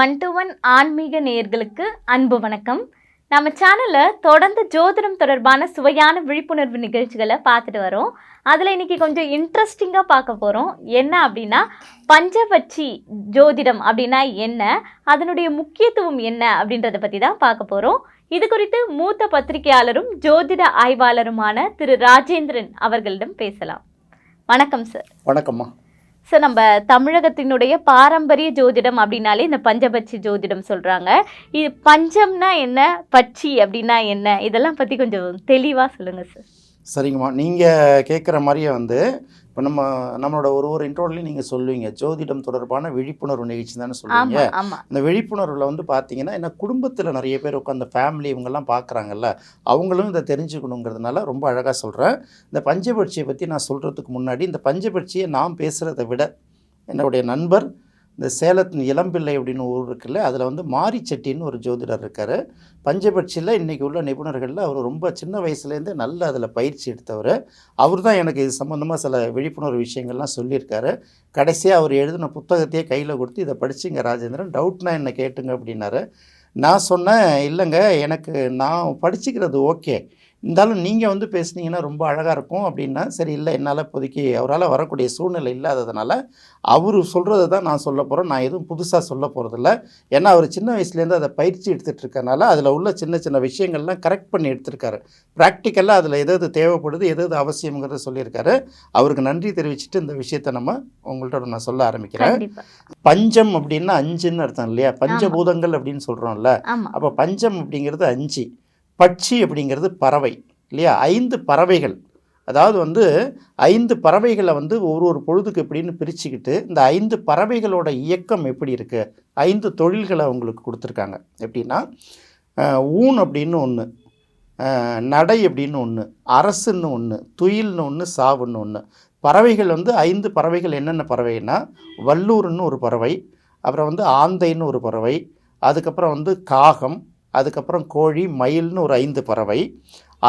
One to one ஆன்மீக நேயர்களுக்கு அன்பு வணக்கம். நம்ம சேனலில் தொடர்ந்து ஜோதிடம் தொடர்பான சுவையான விழிப்புணர்வு நிகழ்ச்சிகளை பார்த்துட்டு வரோம். அதில் இன்றைக்கி கொஞ்சம் இன்ட்ரெஸ்டிங்காக பார்க்க போகிறோம் என்ன அப்படின்னா பஞ்சபட்சி ஜோதிடம் அப்படின்னா என்ன? அதனுடைய முக்கியத்துவம் என்ன அப்படின்றத பற்றி தான் பார்க்க போகிறோம் இது குறித்து மூத்த பத்திரிகையாளரும் ஜோதிட ஆய்வாளருமான திரு ராஜேந்திரன் அவர்களிடம் பேசலாம். வணக்கம் சார் வணக்கம்மா. சார் நம்ம தமிழகத்தினுடைய பாரம்பரிய ஜோதிடம் அப்படின்னாலே இந்த பஞ்சபட்சி ஜோதிடம் சொல்கிறாங்க இது பஞ்சம்னா என்ன? பட்சி அப்படின்னா என்ன? இதெல்லாம் பற்றி கொஞ்சம் தெளிவாக சொல்லுங்கள் சார் சரிங்கம்மா. நீங்கள் கேட்குற மாதிரியே வந்து இப்போ நம்ம நம்மளோட ஒரு ஒரு இன்ட்ரோட்லையும் நீங்கள் சொல்லுவீங்க. ஜோதிடம் தொடர்பான விழிப்புணர்வு நிகழ்ச்சி தானே சொல்லுவீங்க. இந்த விழிப்புணர்வில் வந்து பார்த்தீங்கன்னா என்ன குடும்பத்தில் நிறைய பேர் உட்காந்து ஃபேமிலி இவங்கெல்லாம் பார்க்குறாங்கல்ல அவங்களும் இதை தெரிஞ்சுக்கணுங்கிறதுனால ரொம்ப அழகாக சொல்கிறேன் இந்த பஞ்சபட்சியை பற்றி நான் சொல்கிறதுக்கு முன்னாடி இந்த பஞ்சபட்சியை நான் பேசுகிறத விட என்னுடைய நண்பர் இந்த சேலத்தின் இளம்பிள்ளை அப்படின்னு ஊர் இருக்குல்ல அதில் வந்து மாரிச்செட்டின்னு ஒரு ஜோதிடர் இருக்கார். பஞ்சபட்சியில் இன்றைக்கி உள்ள நிபுணர்களில் அவர் ரொம்ப சின்ன வயசுலேருந்தே நல்ல அதில் பயிற்சி எடுத்தவர். அவர் தான் எனக்கு இது சம்மந்தமாக சில விழிப்புணர்வு விஷயங்கள்லாம் சொல்லியிருக்காரு. கடைசியாக அவர் எழுதின புத்தகத்தையே கையில் கொடுத்து இதை படிச்சுங்க ராஜேந்திரன். டவுட்னா என்னை கேட்டுங்க அப்படின்னாரு. நான் சொன்னேன் இல்லைங்க எனக்கு நான் படிச்சுக்கிறது ஓகே. இருந்தாலும் நீங்கள் வந்து பேசுனீங்கன்னா ரொம்ப அழகாக இருக்கும் அப்படின்னா சரி இல்லை என்னால் இப்போதைக்கு அவரால் வரக்கூடிய சூழ்நிலை இல்லாததுனால அவர் சொல்கிறத தான் நான் சொல்ல போகிறேன் நான் எதுவும் புதுசாக சொல்ல போகிறதில்ல ஏன்னா அவர் சின்ன வயசுலேருந்து அதை பயிற்சி எடுத்துகிட்டு இருக்கறனால அதில் உள்ள சின்ன சின்ன விஷயங்கள்லாம் கரெக்ட் பண்ணி எடுத்திருக்காரு. ப்ராக்டிக்கலாக அதில் எது எது தேவைப்படுது எது எது அவசியங்கிறத சொல்லியிருக்காரு. அவருக்கு நன்றி தெரிவிச்சுட்டு இந்த விஷயத்தை நம்ம உங்கள்கிட்ட நான் சொல்ல ஆரம்பிக்கிறேன். பஞ்சம் அப்படின்னா அஞ்சுன்னு அர்த்தம் இல்லையா? பஞ்சபூதங்கள் அப்படின்னு சொல்கிறோம்ல அப்போ பஞ்சம் அப்படிங்கிறது அஞ்சு. பட்சி அப்படிங்கிறது பறவை இல்லையா? ஐந்து பறவைகள். அதாவது வந்து ஐந்து பறவைகளை வந்து ஒரு ஒரு பொழுதுக்கு எப்படின்னு பிரிச்சுக்கிட்டு இந்த ஐந்து பறவைகளோட இயக்கம் எப்படி இருக்குது ஐந்து தொழில்களை அவங்களுக்கு கொடுத்துருக்காங்க. எப்படின்னா ஊன் அப்படின்னு ஒன்று நடை அப்படின்னு ஒன்று அரசுன்னு ஒன்று துயில்னு ஒன்று சாவுன்னு ஒன்று பறவைகள் வந்து ஐந்து பறவைகள் என்னென்ன பறவைன்னா வல்லூர்னு ஒரு பறவை அப்புறம் வந்து ஆந்தைன்னு ஒரு பறவை அதுக்கப்புறம் வந்து காகம் அதுக்கப்புறம் கோழி மயில்னு ஒரு ஐந்து பறவை.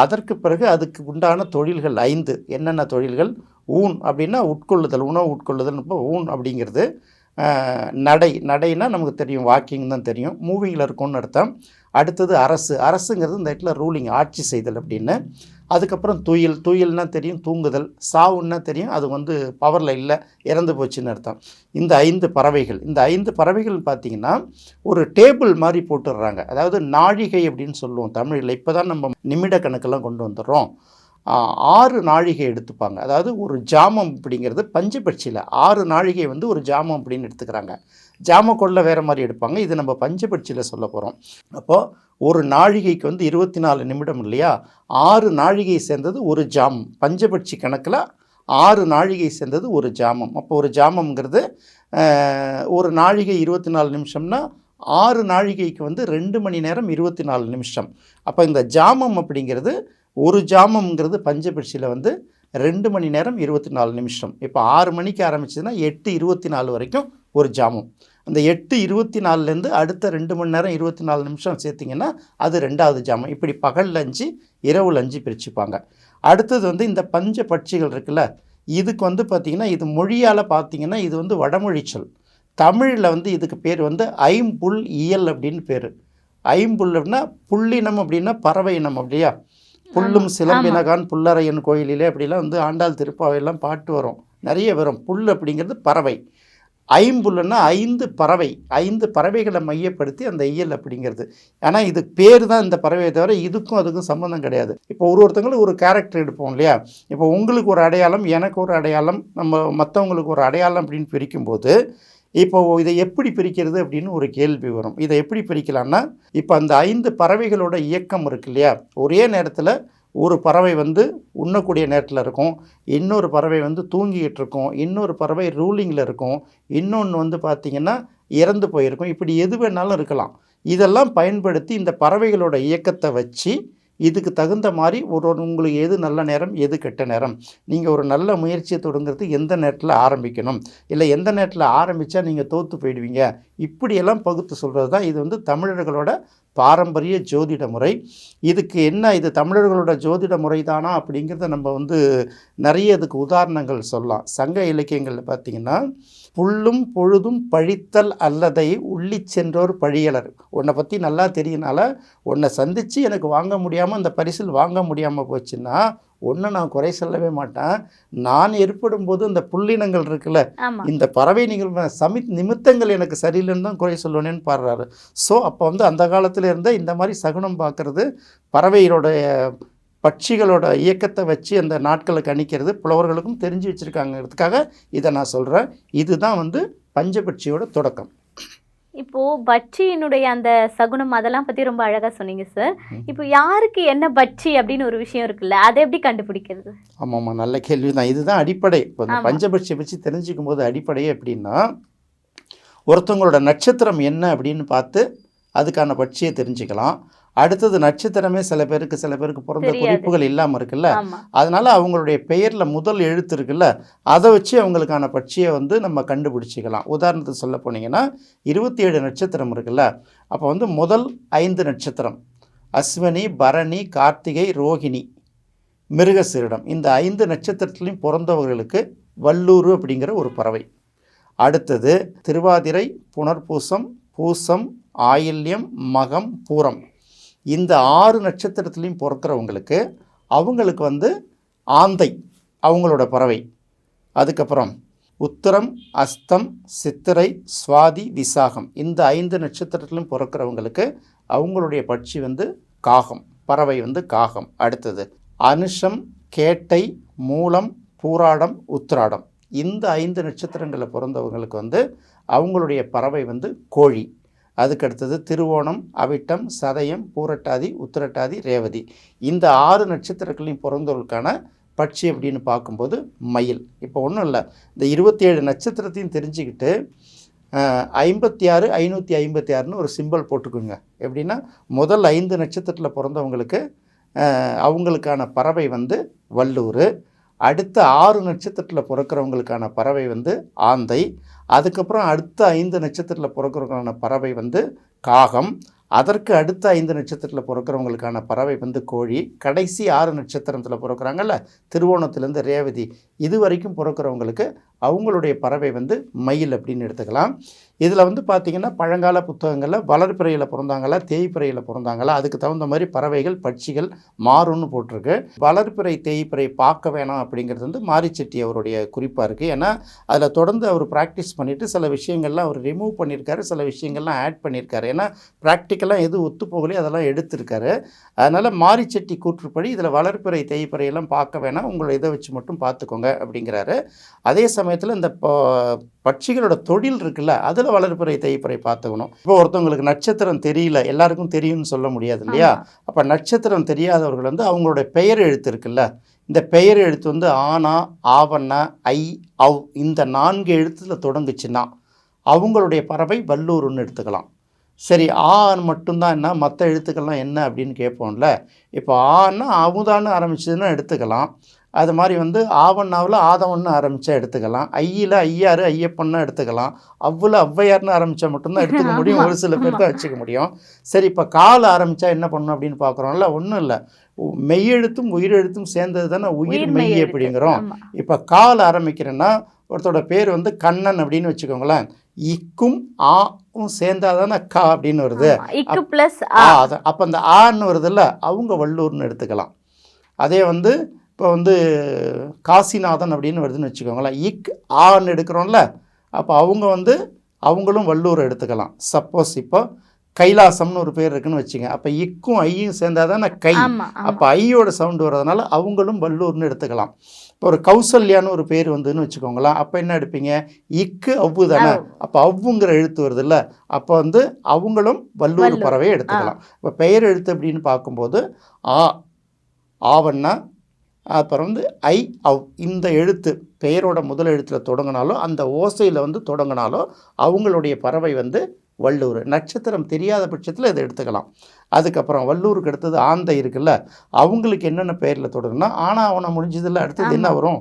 அதற்கு பிறகு அதுக்கு உண்டான தொழில்கள் ஐந்து. என்னென்ன தொழில்கள்? ஊன் அப்படின்னா உட்கொள்ளுதல் உணவு உட்கொள்ளுதல் இப்போ ஊன் அப்படிங்கிறது நடை. நடைனா நமக்கு தெரியும் வாக்கிங் தான் தெரியும் மூவிங்கில் இருக்கும்னு அர்த்தம். அடுத்தது அரசு. அரசுங்கிறது இந்த இடத்துல ரூலிங் ஆட்சி செய்தல் அப்படின்னு. அதுக்கப்புறம் துயில் துயில்னா தெரியும் தூங்குதல் சாவுன்னா தெரியும் அது வந்து பவரில் இல்லை இறந்து போச்சுன்னு அர்த்தம். இந்த ஐந்து பறவைகள் இந்த ஐந்து பறவைகள் பார்த்திங்கன்னா ஒரு டேபிள் மாதிரி போட்டுடுறாங்க அதாவது நாழிகை அப்படின்னு சொல்லுவோம் தமிழில் இப்போ தான் நம்ம நிமிட கணக்கெல்லாம் கொண்டு வந்துடுறோம் ஆறு நாழிகை எடுத்துப்பாங்க. அதாவது ஒரு ஜாமம் அப்படிங்கிறது பஞ்சபட்சியில் ஆறு நாழிகை வந்து ஒரு ஜாமம் அப்படின்னு எடுத்துக்கிறாங்க. ஜாம கொள்ள வேறு மாதிரி எடுப்பாங்க. இது நம்ம பஞ்சபட்சியில் சொல்ல போகிறோம் அப்போது ஒரு நாழிகைக்கு வந்து இருபத்தி நாலு நிமிடம் இல்லையா? ஆறு நாழிகை சேர்ந்தது ஒரு ஜாம் பஞ்சபட்சி கணக்கில் ஆறு நாழிகை சேர்ந்தது ஒரு ஜாமம். அப்போ ஒரு ஜாமம்ங்கிறது ஒரு நாழிகை இருபத்தி நாலு நிமிஷம்னா ஆறு நாழிகைக்கு வந்து ரெண்டு மணி நேரம் இருபத்தி நாலு நிமிஷம். அப்போ இந்த ஜாமம் அப்படிங்கிறது ஒரு ஜாமம்ங்கிறது பஞ்சபட்சியில் வந்து ரெண்டு மணி நேரம் இருபத்தி நாலு நிமிஷம். இப்போ ஆறு மணிக்கு ஆரம்பிச்சதுன்னா எட்டு இருபத்தி நாலு வரைக்கும் ஒரு ஜாமம். அந்த எட்டு இருபத்தி நாலுலேருந்து அடுத்த ரெண்டு மணி நேரம் இருபத்தி நாலு நிமிஷம் சேர்த்திங்கன்னா அது ரெண்டாவது ஜாமம். இப்படி பகலில் அஞ்சு இரவுல அஞ்சு பிரிச்சுப்பாங்க. அடுத்தது வந்து இந்த பஞ்ச பட்சிகள் இருக்குல்ல இதுக்கு வந்து பார்த்திங்கன்னா இது மொழியால் பார்த்தீங்கன்னா இது வந்து வடமொழி சொல். தமிழில் வந்து இதுக்கு பேர் வந்து ஐம்புல் இயல் அப்படின்னு பேர். ஐம்புல் அப்படின்னா புள்ளினம் அப்படின்னா பறவை இனம் அப்படியா? புல்லும் சிலம்பினகான் புல்லரையன் கோயிலிலே அப்படிலாம் வந்து ஆண்டாள் திருப்பாவையெல்லாம் பாட்டு வரும். நிறைய வரும். புல் அப்படிங்கிறது பறவை. ஐம்புல்லுன்னா ஐந்து பறவை ஐந்து பறவைகளை மையப்படுத்தி அந்த இயல் அப்படிங்கிறது. ஆனால் இது பேர் தான் இந்த பறவையை தவிர இதுக்கும் அதுக்கும் சம்மந்தம் கிடையாது. இப்போ ஒரு ஒருத்தங்களும் ஒரு கேரக்டர் எடுப்போம் இல்லையா? இப்போ உங்களுக்கு ஒரு அடையாளம் எனக்கு ஒரு அடையாளம் நம்ம மற்றவங்களுக்கு ஒரு அடையாளம் அப்படின்னு பிரிக்கும்போது இப்போ இதை எப்படி பிரிக்கிறது அப்படின்னு ஒரு கேள்வி வரும். இதை எப்படி பிரிக்கலாம்னா இப்போ அந்த ஐந்து பறவைகளோட இயக்கம் இருக்கு இல்லையா? ஒரே நேரத்தில் ஒரு பறவை வந்து உண்ணக்கூடிய நேரத்தில் இருக்கும். இன்னொரு பறவை வந்து தூங்கிக்கிட்டு இருக்கும். இன்னொரு பறவை ரூலிங்கில் இருக்கும். இன்னொன்று வந்து பார்த்திங்கன்னா இறந்து போயிருக்கும். இப்படி எது வேணாலும் இருக்கலாம். இதெல்லாம் பயன்படுத்தி இந்த பறவைகளோட இயக்கத்தை வச்சு இதுக்கு தகுந்த மாதிரி ஒரு ஒரு உங்களுக்கு எது நல்ல நேரம் எது கெட்ட நேரம். நீங்கள் ஒரு நல்ல முயற்சியை தொடங்குறது எந்த நேரத்தில் ஆரம்பிக்கணும்? இல்லை எந்த நேரத்தில் ஆரம்பித்தா நீங்கள் தோற்று போயிடுவீங்க? இப்படியெல்லாம் பகுத்து சொல்கிறது தான் இது வந்து தமிழர்களோட பாரம்பரிய ஜோதிட முறை. இதுக்கு என்ன இது தமிழர்களோட ஜோதிட முறை தானா அப்படிங்கிறத நம்ம வந்து நிறைய இதுக்கு உதாரணங்கள் சொல்லலாம். சங்க இலக்கியங்களில் பார்த்தீங்கன்னா புல்லும் பொழுதும் பழித்தல் அல்லதை உள்ளி சென்றோர் பழியலர். உன்னை பற்றி நல்லா தெரியனால உன்னை சந்தித்து எனக்கு வாங்க முடியாமல் அந்த பரிசில் வாங்க முடியாமல் போச்சுன்னா ஒன்று நான் குறை சொல்லவே மாட்டேன். நான் ஏற்படும் போது இந்த புல்லினங்கள் இருக்குல்ல இந்த பறவை நீங்கள் சமி நிமித்தங்கள் எனக்கு சரியில்லைன்னு தான் குறை சொல்லுவேன்னு பாடுறாரு. ஸோ அப்போ வந்து அந்த காலத்துல இருந்தே இந்த மாதிரி சகுனம் பார்க்கறது பறவைகளோடைய பட்சிகளோட இயக்கத்தை வச்சு அந்த நாட்களை கணிக்கிறது புலவர்களுக்கும் தெரிஞ்சு வச்சுருக்காங்கிறதுக்காக இதை நான் சொல்கிறேன் இதுதான் வந்து பஞ்சபட்சியோட தொடக்கம். இப்போ பட்சியினுடைய அந்த சகுனம் அதெல்லாம் பத்தி ரொம்ப அழகா சொன்னீங்க சார். இப்போ யாருக்கு என்ன பட்சி அப்படின்னு ஒரு விஷயம் இருக்குல்ல அதை எப்படி கண்டுபிடிக்கிறது? ஆமாம்மா நல்ல கேள்வி தான் இதுதான் அடிப்படை. இப்போ ஆமா. பஞ்சபட்சியை பற்றி தெரிஞ்சுக்கும் போது அடிப்படையே எப்படின்னா ஒருத்தவங்களோட நட்சத்திரம் என்ன அப்படின்னு பார்த்து அதுக்கான பட்சியை தெரிஞ்சுக்கலாம். அடுத்தது நட்சத்திரமே சில பேருக்கு சில பேருக்கு பிறந்த. குறிப்புகள் இல்லாமல் இருக்குல்ல? அதனால் அவங்களுடைய பெயரில் முதல் எழுத்து இருக்குல்ல? அதை வச்சு அவங்களுக்கான பட்சியை வந்து நம்ம கண்டுபிடிச்சிக்கலாம். உதாரணத்துக்கு சொல்ல போனீங்கன்னா இருபத்தி ஏழு நட்சத்திரம் இருக்குல்ல? அப்போ வந்து முதல் ஐந்து நட்சத்திரம். அஸ்வினி பரணி கார்த்திகை ரோகிணி மிருகசீரிடம். இந்த ஐந்து நட்சத்திரத்துலையும் பிறந்தவர்களுக்கு வல்லூர் அப்படிங்கிற ஒரு பறவை. அடுத்தது திருவாதிரை புனர்பூசம் பூசம் ஆயில்யம் மகம் பூரம். இந்த ஆறு நட்சத்திரத்துலேயும் பிறக்கிறவங்களுக்கு அவங்களுக்கு வந்து ஆந்தை அவங்களோட பறவை. அதுக்கப்புறம் உத்தரம் அஸ்தம் சித்திரை சுவாதி விசாகம். இந்த ஐந்து நட்சத்திரத்திலும் பிறக்கிறவங்களுக்கு அவங்களுடைய பட்சி வந்து காகம் பறவை வந்து காகம். அடுத்தது அனுஷம் கேட்டை மூலம் பூராடம் உத்திராடம். இந்த ஐந்து நட்சத்திரங்களில் பிறந்தவங்களுக்கு வந்து அவங்களுடைய பறவை வந்து கோழி. அதுக்கடுத்தது திருவோணம் அவிட்டம் சதயம் பூரட்டாதி உத்திரட்டாதி ரேவதி. இந்த ஆறு நட்சத்திரங்களையும் பிறந்தவர்களுக்கான பட்சி அப்படின்னு பார்க்கும்போது மயில். இப்போ ஒன்றும் இல்லை. இந்த இருபத்தி ஏழு நட்சத்திரத்தையும் தெரிஞ்சுக்கிட்டு ஐம்பத்தி ஆறு ஐநூற்றி ஐம்பத்தி ஆறுன்னு ஒரு சிம்பல் போட்டுக்கோங்க. எப்படின்னா முதல் ஐந்து நட்சத்திரத்தில் பிறந்தவங்களுக்கு அவங்களுக்கான பறவை வந்து வல்லூர் அடுத்த ஆறு நட்சத்திரத்தில் பிறக்கிறவங்களுக்கான பறவை வந்து ஆந்தை. அதுக்கப்புறம் அடுத்த ஐந்து நட்சத்திரத்தில் பிறக்கிறவங்களுக்கான பறவை வந்து காகம். அதற்கு அடுத்த ஐந்து நட்சத்திரத்தில் பிறக்கிறவங்களுக்கான பறவை வந்து கோழி. கடைசி ஆறு நட்சத்திரத்தில் பிறக்கிறாங்கல்ல திருவோணத்துலேருந்து ரேவதி. இது வரைக்கும் பிறக்கிறவங்களுக்கு அவங்களுடைய பறவை வந்து மயில் அப்படின்னு எடுத்துக்கலாம். இதில் வந்து பார்த்திங்கன்னா பழங்கால புத்தகங்களில் வளர்பிறையில் பிறந்தாங்களா தேய்பிறையில் பிறந்தாங்களா அதுக்கு தகுந்த மாதிரி பறவைகள் பட்சிகள் மாறும்னு போட்டிருக்கு. வளர்பிறை தேய்பிறை பார்க்க வேணாம் அப்படிங்கிறது வந்து மாரிச்செட்டி அவருடைய குறிப்பாக இருக்குது ஏன்னா அதில் தொடர்ந்து அவர் ப்ராக்டிஸ் பண்ணிவிட்டு சில விஷயங்கள்லாம் அவர் ரிமூவ் பண்ணியிருக்காரு சில விஷயங்கள்லாம் ஆட் பண்ணியிருக்காரு. ஏன்னா ப்ராக்டிக்கலாக எது ஒத்து போகலையோ அதெல்லாம் எடுத்திருக்காரு. அதனால் மாரிச்செட்டி கூற்றுப்படி இதில் வளர்பிறை தேய்பிறையெல்லாம் பார்க்க வேணாம். உங்களை இதை வச்சு மட்டும் பார்த்துக்கோங்க அப்படிங்கிறாரு. அதே சமயத்தில் இந்த பட்சிகளோட தொழில் இருக்குல்ல அதில் வளர்பிறை தேய்பிறை பார்த்துக்கணும். இப்போ ஒருத்தவங்களுக்கு நட்சத்திரம் தெரியல எல்லாருக்கும் தெரியும்னு சொல்ல முடியாது இல்லையா. அப்போ நட்சத்திரம் தெரியாதவர்கள் வந்து அவங்களோட பெயர் எழுத்து இருக்குல்ல இந்த பெயர் எழுத்து வந்து ஆனா ஆவண்ணா ஐ அவ் இந்த நான்கு எழுத்துல தொடங்குச்சுன்னா அவங்களுடைய பறவை வல்லூர்னு எடுத்துக்கலாம். சரி ஆ மட்டும்தான் என்ன மற்ற எழுத்துக்கள்லாம் என்ன அப்படின்னு கேட்போம்ல இப்போ ஆன்னா அமுதான்னு ஆரம்பிச்சதுன்னா எடுத்துக்கலாம். அது மாதிரி வந்து ஆவண்ணாவில் ஆதவன்னு ஆரம்பித்தா எடுத்துக்கலாம். ஐயில் ஐயாறு ஐயப்பன்னு எடுத்துக்கலாம். அவ்வில் ஔவையார்னு ஆரம்பித்தா மட்டும்தான் எடுத்துக்க முடியும். ஒரு சில பேர் தான் வச்சுக்க முடியும். சரி இப்போ கால் ஆரம்பித்தா என்ன பண்ணணும் அப்படின்னு பார்க்குறோம்ல? ஒன்றும் இல்லை. மெய்யெழுத்தும் உயிரெழுத்தும் சேர்ந்தது தானே உயிர் மெய் அப்படிங்கிறோம். இப்போ கால் ஆரம்பிக்கிறேன்னா ஒருத்தரோட பேர் வந்து கண்ணன் அப்படின்னு வச்சுக்கோங்களேன். இக்கும் ஆவும் சேர்ந்தாதானே கா அப்படின்னு வருது. அப்போ அந்த ஆன்னு வருதுல்ல? அவங்க வள்ளூர்னு எடுத்துக்கலாம். அதே வந்து இப்போ வந்து காசிநாதன் அப்படின்னு வருதுன்னு வச்சுக்கோங்களேன். இக் ஆன்னு எடுக்கிறோம்ல அப்போ அவங்க வந்து அவங்களும் வள்ளூர் எடுத்துக்கலாம். சப்போஸ் இப்போ கைலாசம்னு ஒரு பேர் இருக்குன்னு வச்சுங்க. அப்போ இக்கும் ஐயும் சேர்ந்தாதானே கை? ஆமா ஆமா. அப்போ ஐயோட சவுண்டு வர்றதுனால அவங்களும் வல்லூர்னு எடுத்துக்கலாம். இப்போ ஒரு கௌசல்யான்னு ஒரு பேர் வந்துன்னு வச்சுக்கோங்களேன். அப்போ என்ன எடுப்பீங்க? இக்கு அவ்வு தானே. அப்போ அவ்வுங்கிற எழுத்து வருதுல்ல. அப்போ வந்து அவங்களும் வல்லூர் வல்லூர். பறவையை எடுத்துக்கலாம். இப்போ பெயர் எழுத்து அப்படின்னு பார்க்கும்போது ஆ ஆவண்ணா அப்புறம் வந்து ஐ அவ் இந்த எழுத்து பெயரோட முதல் எழுத்தில் தொடங்கினாலோ அந்த ஓசையில் வந்து தொடங்கினாலோ அவங்களுடைய பறவை வந்து வள்ளூர். நட்சத்திரம் தெரியாத பட்சத்தில் இதை எடுத்துக்கலாம். அதுக்கப்புறம் வள்ளூருக்கு அடுத்தது ஆந்தை இருக்குல்ல அவங்களுக்கு என்னென்ன பெயரில் தொடரும்னா ஆனா அவனை முடிஞ்சதில்ல அடுத்தது என்ன. வரும்?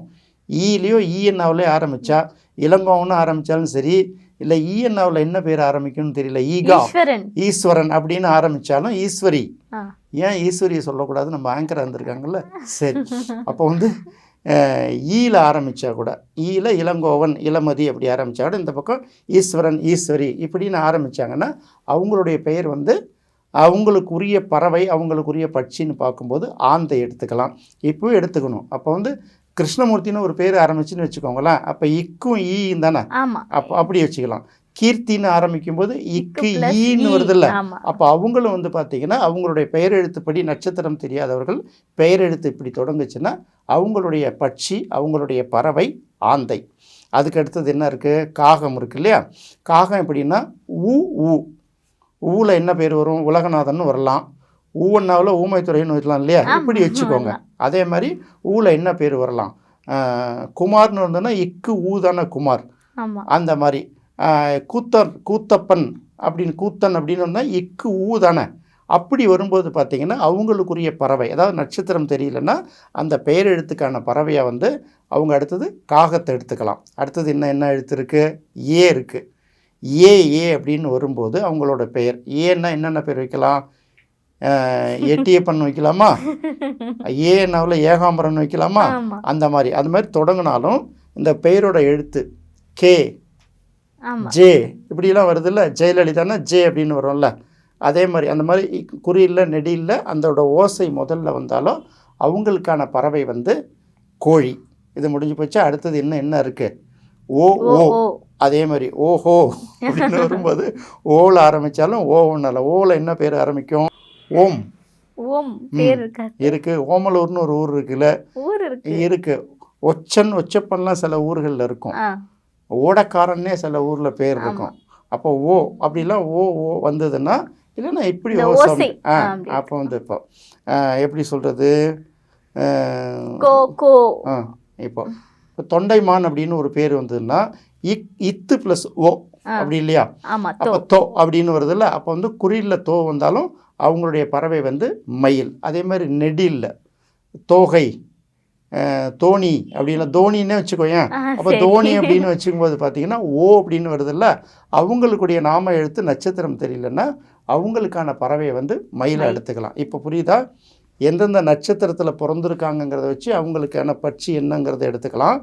ஈலையோ ஈஎன்னாவிலே ஆரம்பித்தா இளங்கோவன்னு ஆரம்பித்தாலும் சரி இல்லை ஈஎன்னாவில் என்ன பேர் ஆரம்பிக்கும்னு தெரியல. ஈகா. ஈஸ்வரன். அப்படின்னு ஆரம்பித்தாலும் ஈஸ்வரி. ஏன் ஈஸ்வரியை சொல்லக்கூடாது நம்ம ஆங்கர் வந்திருக்காங்கல்ல சரி. அப்போ வந்து ஈல ஆரம்பித்தா கூட ஈல இளங்கோவன் இளமதி அப்படி ஆரம்பித்தா கூட இந்த பக்கம் ஈஸ்வரன் ஈஸ்வரி இப்படின்னு ஆரம்பித்தாங்கன்னா அவங்களுடைய பெயர் வந்து அவங்களுக்குரிய பறவை அவங்களுக்குரிய பட்சின்னு பார்க்கும்போது ஆந்தை எடுத்துக்கலாம். இப்போவும் எடுத்துக்கணும். அப்போ வந்து கிருஷ்ணமூர்த்தின்னு ஒரு பேர் ஆரம்பிச்சுன்னு வச்சுக்கோங்களேன். அப்போ இக்கும் ஈயும் தானே? அப்போ அப்படி வச்சுக்கலாம். கீர்த்தின்னு ஆரம்பிக்கும் போது இக்கு ஈன்னு. வருதுல்ல. அப்போ அவங்களும் வந்து பார்த்தீங்கன்னா அவங்களுடைய பெயர் எழுத்துப்படி நட்சத்திரம் தெரியாதவர்கள் பெயர் எழுத்து இப்படி தொடங்குச்சுன்னா அவங்களுடைய பட்சி அவங்களுடைய பறவை ஆந்தை. அதுக்கு அடுத்தது என்ன இருக்குது காகம் இருக்கு இல்லையா? காகம் எப்படின்னா ஊ ஊ ஊல என்ன பேர் வரும்? உலகநாதன் வரலாம். ஊவன்னாவில் ஊமைத்துறைன்னு வைக்கலாம் இல்லையா? இப்படி வச்சுக்கோங்க. அதே மாதிரி ஊல என்ன பேர் வரலாம்? குமார்னு இருந்ததுன்னா இக்கு ஊ தானே குமார். அந்த மாதிரி. கூத்தர் கூத்தப்பன் அப்படின்னு கூத்தன் அப்படின்னு இருந்தால் இக்கு ஊ தானே. அப்படி வரும்போது பார்த்தீங்கன்னா அவங்களுக்குரிய பறவை அதாவது நட்சத்திரம் தெரியலன்னா அந்த பெயர் எழுத்துக்கான பறவையை வந்து அவங்க அடுத்தது காகத்தை எடுத்துக்கலாம். அடுத்தது என்ன என்ன எழுத்து இருக்குது ஏ இருக்குது ஏ ஏ அப்படின்னு வரும்போது அவங்களோட பெயர். ஏன்னா என்னென்ன பேர் வைக்கலாம்? எட்டியப்பன் வைக்கலாமா? ஏன்னாவில் ஏகாம்பரன் வைக்கலாமா? அந்த மாதிரி. அது மாதிரி தொடங்கினாலும் இந்த பெயரோட எழுத்து கே ஜே இப்படிலாம் வருதுல்ல? ஜெயலலிதானா ஜே அப்படின்னு வரும்ல? அதே மாதிரி அந்த மாதிரி குறியில் நெடியில் அதோட ஓசை முதல்ல வந்தாலும் அவங்களுக்கான பறவை வந்து கோழி. இது முடிஞ்சு போச்சு? அடுத்தது என்ன என்ன இருக்குது ஓ ஓ. அதே மாதிரி ஓஹோ அப்படின்னு வரும்போது ஓல ஆரம்பித்தாலும் ஓ ஒன்றில் ஓல என்ன பேர் ஆரம்பிக்கும்? ஓம். ஓம் பேர் இருக்கா? இருக்குது ஓமலூர்னு ஒரு ஊர் இருக்குல்ல? ஊர் இருக்கு. இருக்கு. ஒச்சன் ஒச்சப்பன்லாம் சில ஊர்களில் இருக்கும். ஓடக்காரன்னே சில ஊரில் பேர். இருக்கும். அப்போ ஓ அப்படிலாம் ஓ ஓ வந்ததுன்னா இல்லைன்னா இப்படி ஓ. ஆ அப்போ வந்து இப்போ எப்படி சொல்கிறது கோ கோ. ஆ இப்போ இப்போ தொண்டைமான் அப்படின்னு ஒரு பேர் வந்ததுன்னா இக் இத்து ப்ளஸ் ஓ. அப்படி இல்லையா? அப்போ தோ. அப்படின்னு வருதுல்ல? அப்போ வந்து குறியில் தோ வந்தாலும் அவங்களுடைய பறவை வந்து மயில் அதே மாதிரி நெடில்ல தோகை தோணி அப்படின்னா தோனின்னே வச்சுக்கோயேன் அப்போ. தோனி அப்படின்னு வச்சுக்கும்போது பார்த்தீங்கன்னா ஓ அப்படின்னு வருதுல்ல அவங்களுக்குடைய நாம எழுத்து நட்சத்திரம் தெரியலன்னா அவங்களுக்கான பறவையை வந்து மயிலை. எடுத்துக்கலாம் இப்போ புரியுதா எந்தெந்த நட்சத்திரத்தில் பிறந்திருக்காங்கங்கிறத வச்சு அவங்களுக்கான பட்சி என்னங்கிறத எடுத்துக்கலாம்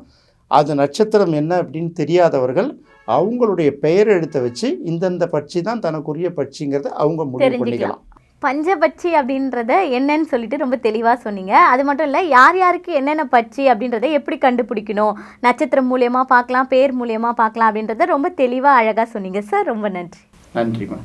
அது நட்சத்திரம் என்ன அப்படின்னு தெரியாதவர்கள் அவங்களுடைய பெயர் எழுத்தை வச்சு இந்தந்த பட்சி தான் தனக்குரிய பட்சிங்கிறத அவங்க முடிவு. பண்ணிக்கலாம் பஞ்சபட்சி அப்படின்றத என்னன்னு சொல்லிட்டு ரொம்ப தெளிவாக சொன்னீங்க. அது மட்டும் இல்லை யார் யாருக்கு என்னென்ன பட்சி அப்படின்றத எப்படி கண்டுபிடிக்கணும்? நட்சத்திரம் மூலியமாக பார்க்கலாம் பேர் மூலியமாக பார்க்கலாம் அப்படின்றத ரொம்ப தெளிவாக அழகாக சொன்னீங்க. சார் ரொம்ப நன்றி. நன்றிம்மா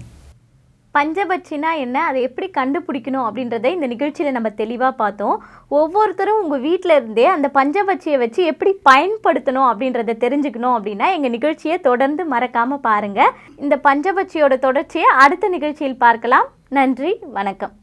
பஞ்சபட்சினா என்ன? அதை எப்படி கண்டுபிடிக்கணும் அப்படின்றத இந்த நிகழ்ச்சியில் நம்ம தெளிவாக பார்த்தோம். ஒவ்வொருத்தரும் உங்கள் வீட்டில் இருந்தே அந்த பஞ்சபட்சியை வச்சு எப்படி பயன்படுத்தணும் அப்படின்றத தெரிஞ்சுக்கணும் அப்படின்னா எங்கள் நிகழ்ச்சியை தொடர்ந்து மறக்காமல் பாருங்கள் இந்த பஞ்சபட்சியோட தொடர்ச்சியை அடுத்த நிகழ்ச்சியில் பார்க்கலாம். நன்றி வணக்கம்.